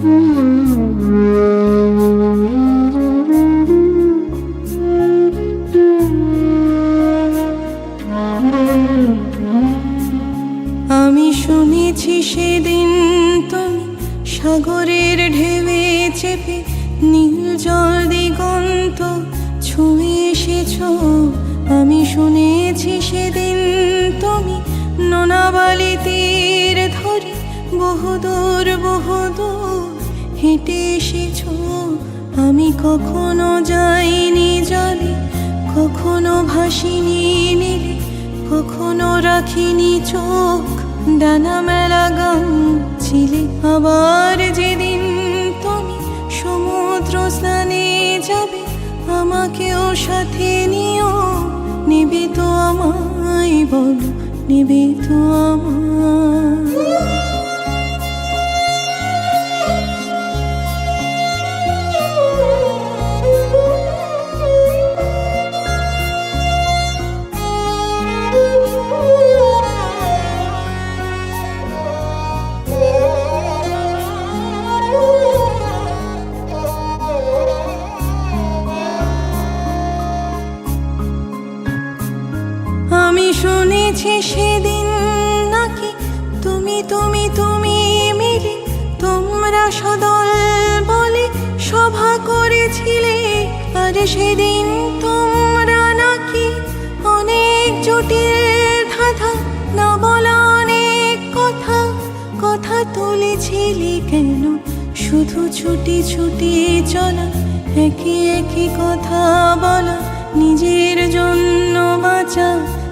আমি শুনেছি সেদিন তুমি সাগরের ঢেউে চেপে নীল জল দিগন্ত ছুঁয়ে এসেছ। আমি শুনেছি সেদিন তুমি নোনাবালি তীর ধরে বহুদূর বহুদূর হেঁটে এসেছ, আমি কখনো যাইনি জলে, কখনো ভাসিনি নীলে, কখনো রাখিনি চোখ, ডানা মেলা গান ছিলে। আবার যেদিন তুমি সমুদ্র স্নানে যাবে, আমাকেও সাথে নিও, নেবে তো আমায় শুনেছি সেদিন নাকি? তুমি তুমি তুমি মিলে তোমরা সদল বলে সভা করেছিলে। আর সেদিন তোমরা নাকি অনেক জটিল ধাঁধা, না বলা অনেক কথা। কথা তুলেছিলে কেন? শুধু ছুটি ছুটি চলা একই একই কথা বলা বাঁচা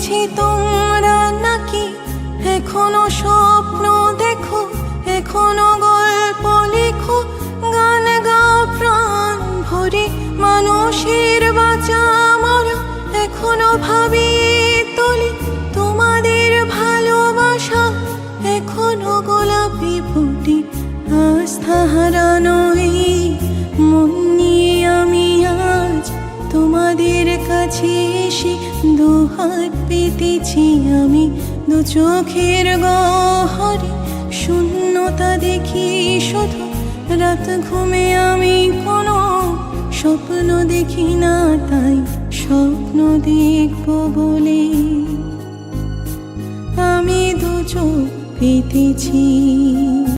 শুনেছি তোমরা নাকি। এখনও স্বপ্ন দেখো, এখনও গল্প লেখো, গান গাও প্রাণ ভরে, মানুষের বাঁচা মরা, এখনও ভাবিয়ে তোলে তোমাদের ভালোবাসা। এখনও গোলাপি ফুটে আস্থা হারানো মন নিয়ে আমি আজ তোমাদের কাছে দু হাত পেতেছি আমি। দু চোখের গহরে শূন্যতা দেখি শুধু। রাত ঘুমে আমি কোনো স্বপ্ন দেখি না, তাই স্বপ্ন দেখব বলে। আমি দু চোখ পেতেছি।